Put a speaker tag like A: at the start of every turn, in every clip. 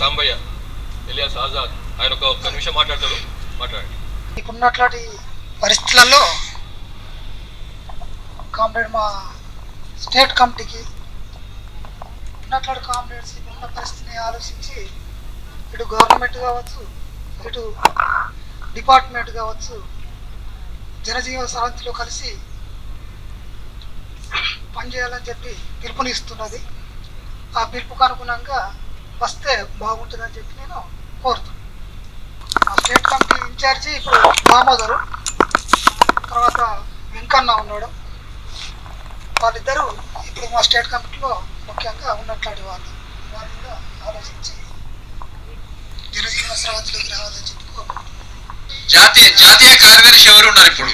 A: Sambaiah alias Azad ఆయన ఒక ఒక్క నిమిషం మాట్లాడతాడు. మాట్లాడండి.
B: ఇప్పుడున్నట్లాంటి పరిస్థితులలో కామ్రేడ్ మా స్టేట్ కమిటీకి ఉన్నట్లాంటి కామ్రేడ్స్ ఇప్పుడున్న పరిస్థితిని ఆలోచించి ఇటు గవర్నమెంట్ కావచ్చు ఇటు డిపార్ట్మెంట్ కావచ్చు జనజీవన సరంతిలో కలిసి పనిచేయాలని చెప్పి పిలుపునిస్తున్నది. ఆ పిలుపుకు అనుగుణంగా వస్తే బాగుంటుందని చెప్పి నేను కోరుతున్నాను మా స్టేట్ కమిటీ ఇన్ఛార్జి ఇప్పుడు దామోదరు తర్వాత వెంకన్న ఉన్నాడు. వాళ్ళిద్దరూ ఇప్పుడు మా స్టేట్ కమిటీలో ముఖ్యంగా ఉన్నట్లాంటి వాళ్ళు. వాళ్ళు కూడా ఆలోచించి జనజీవన స్రవంతిలోకి రావాలని చెప్పి
C: జాతీయ జాతీయ కార్యదర్శి ఎవరు ఉన్నారు ఇప్పుడు?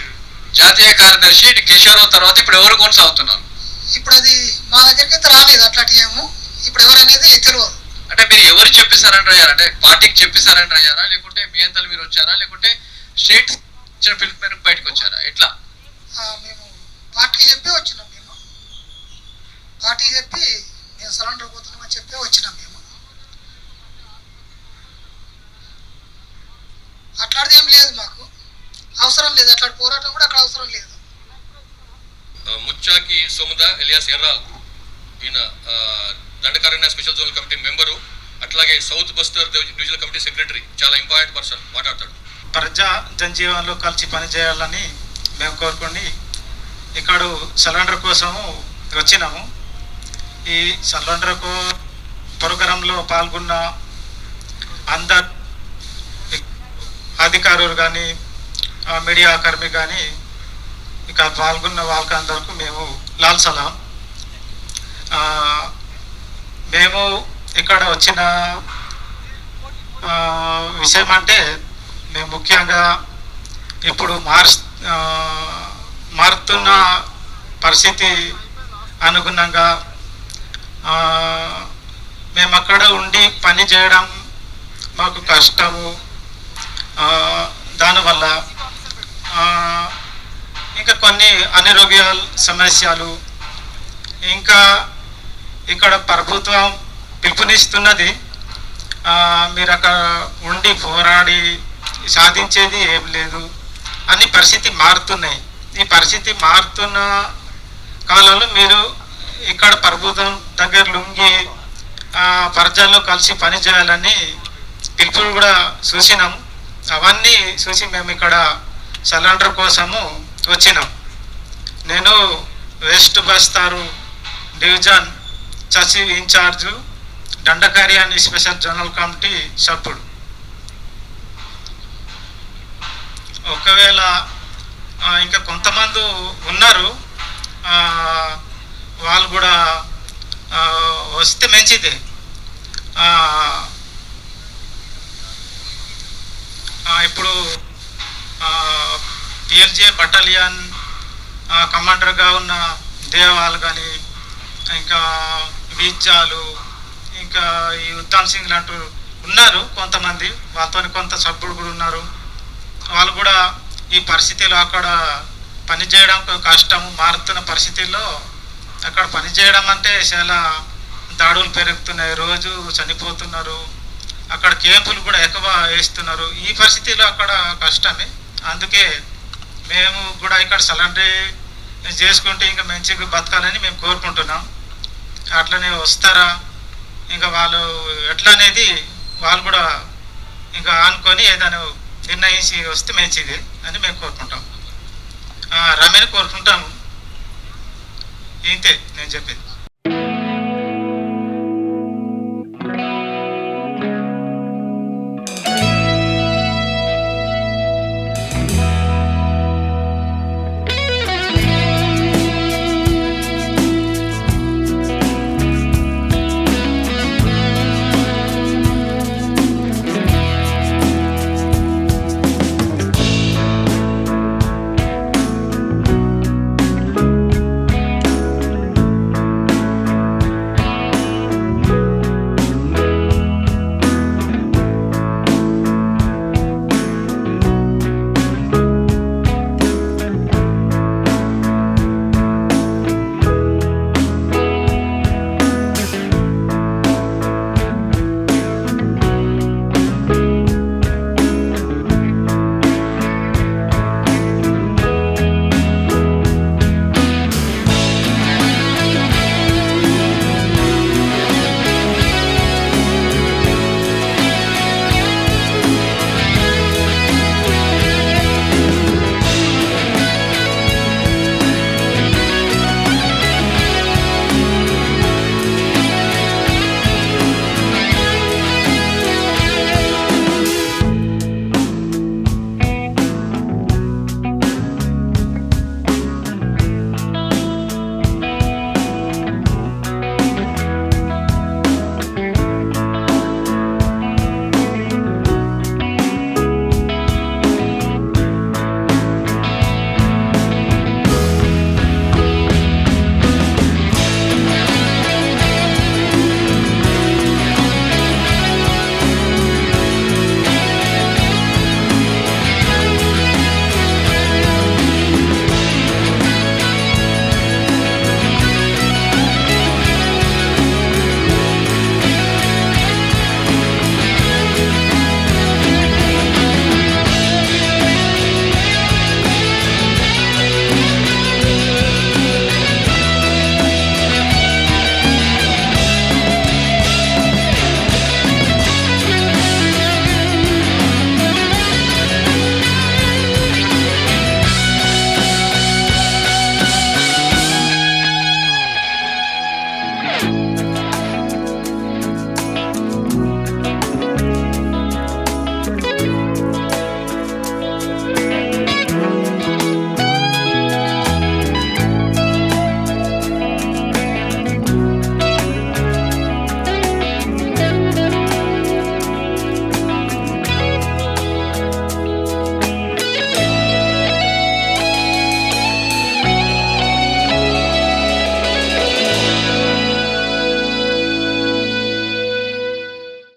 C: జాతీయ కార్యదర్శి కేశవరావు తర్వాత ఇప్పుడు ఎవరు కొనసాగుతున్నారు?
B: ఇప్పుడు అది మా దగ్గరికి అయితే రాలేదు అట్లాంటి ఏమో. ఇప్పుడు ఎవరనేది తెలియదు.
C: అంటే మీరు ఎవరు చెప్పేశారని అయ్యారు? అంటే పార్టీకి చెప్పేశారని అయ్యారా? లేకుంటే మీ అంతలు మీరు వచ్చారా? లేకుంటే స్టేట్ ఇచ్చిన పిలుపు మేరకు బయటకు వచ్చారా? ఎట్లా?
B: ఆ, మేము పార్టీ చెప్పి వచ్చినాం మేము. పార్టీ చెప్పి మేము సరెండర్ పోతున్నామని చెప్పి వచ్చినాం మేము. అట్లాంటిది ఏం లేదు మాకు. అవసరం లేదు. అట్లాంటి పోరాటం కూడా అక్కడ అవసరం లేదు.
A: ముచ్చాకి సోముద ఎలియాస్ ఎర్రాల్ ఈయన ఆ, Dandakaranya special zone committee member అట్లాగే south Bastar divisional committee secretary చాలా ఇంపార్టెంట్ పర్సన్ మాట్లాడతాడు.
D: ప్రజా జనజీవనంలో కలిసి పనిచేయాలని మేము కోరుకుని ఇక్కడ సిలిండర్ కోసము వచ్చినాము. ఈ సిలిండర్ ప్రోగ్రాంలో పాల్గొన్న అందరు అధికారులు కానీ మీడియా కర్మి కానీ ఇక పాల్గొన్న వాళ్ళకి మేము లాల్ సలాం. మేము ఇక్కడ వచ్చిన విషయం అంటే మేము ముఖ్యంగా ఇప్పుడు మార్ మారుతున్న పరిస్థితి అనుగుణంగా మేము అక్కడ ఉండి పని చేయడం మాకు కష్టము. దానివల్ల ఇంకా కొన్ని అనారోగ్య సమస్యలు ఇంకా ఇక్కడ ప్రభుత్వం పిలుపునిస్తున్నది మీరు అక్కడ ఉండి పోరాడి సాధించేది ఏం లేదు అన్ని పరిస్థితి మారుతున్నాయి. ఈ పరిస్థితి మారుతున్న కాలంలో మీరు ఇక్కడ ప్రభుత్వం దగ్గర లొంగి ప్రజల్లో కలిసి పని చేయాలని పిలుపులు కూడా చూసినాం. అవన్నీ చూసి మేము ఇక్కడ సిలిండర్ కోసము వచ్చినాం. నేను వెస్ట్ బస్తారు డివిజన్ చసి ఇన్ఛార్జు దండకారి అండ్ స్పెషల్ జనరల్ కమిటీ సభ్యుడు. ఒకవేళ ఇంకా కొంతమంది ఉన్నారు వాళ్ళు కూడా వస్తే మంచిదే. ఇప్పుడు పిఎల్జే బటాలియన్ కమాండర్గా ఉన్న దేవాలు కానీ ఇంకా బీంచాలు ఇంకా ఈ ఉత్తమ్ సింగ్ లాంటి ఉన్నారు కొంతమంది. వాళ్ళతో కొంత సభ్యుడు కూడా ఉన్నారు. వాళ్ళు కూడా ఈ పరిస్థితిలో అక్కడ పని చేయడం కష్టం. మారుతున్న పరిస్థితుల్లో అక్కడ పని చేయడం అంటే చాలా దాడులు పెరుగుతున్నాయి. రోజు చనిపోతున్నారు. అక్కడ కేంపులు కూడా ఎక్కువ వేస్తున్నారు. ఈ పరిస్థితిలో అక్కడ కష్టమే. అందుకే మేము కూడా ఇక్కడ సలండరీ చేసుకుంటే ఇంకా మంచిగా బతకాలని మేము కోరుకుంటున్నాం. అట్లనే వస్తారా? ఇంకా వాళ్ళు ఎట్లా అనేది వాళ్ళు కూడా ఇంకా ఆనుకొని ఏదైనా నిర్ణయించి వస్తే మంచిది అని మేము కోరుకుంటాం. రమేని కోరుకుంటాము. ఇంతే నేను చెప్పేది.